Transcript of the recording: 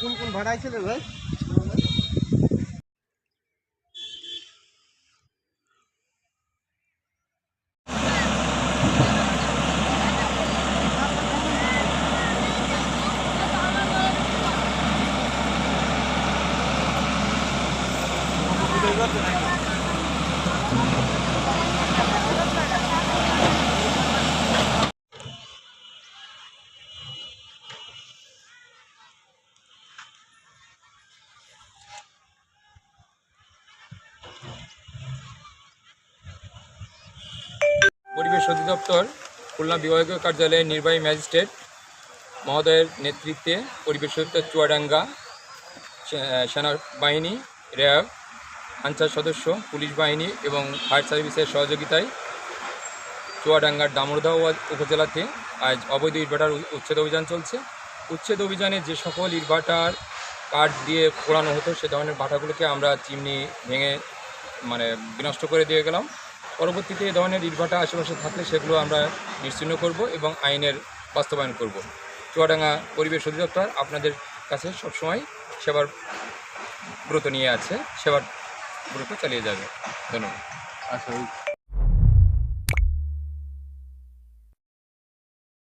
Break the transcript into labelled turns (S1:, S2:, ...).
S1: কোন কোন ভাড়া আছে রে ভাই
S2: Gracias. অধিদপ্তর খুলনা বিভাগীয় কার্যালয়ের নির্বাহী ম্যাজিস্ট্রেট মহোদয়ের নেতৃত্বে পরিবেশ অধিদপ্তর চুয়াডাঙ্গা সেনাবাহিনী, র্যাব, আনসার সদস্য, পুলিশ বাহিনী এবং ফায়ার সার্ভিসের সহযোগিতায় চুয়াডাঙ্গার দামোদা উপজেলাতে আজ অবৈধ ইটভাটার উচ্ছেদ অভিযান চলছে। উচ্ছেদ অভিযানে যে সকল ইটভাটার কাঠ দিয়ে পোড়ানো হতো, সে ধরনের ভাটাগুলোকে আমরা চিমনি ভেঙে মানে বিনষ্ট করে দিয়ে গেলাম। পরবর্তীতে এই ধরনের ইটভাটা আশেপাশে থাকলে সেগুলো আমরা নিশ্চিন্ন করব এবং আইনের বাস্তবায়ন করব। চুয়াডাঙ্গা পরিবেশ অধিদপ্তর আপনাদের কাছে সবসময় সেবার ব্রত নিয়ে আছে, সেবার ব্রত চালিয়ে যাবে। ধন্যবাদ।
S3: আচ্ছা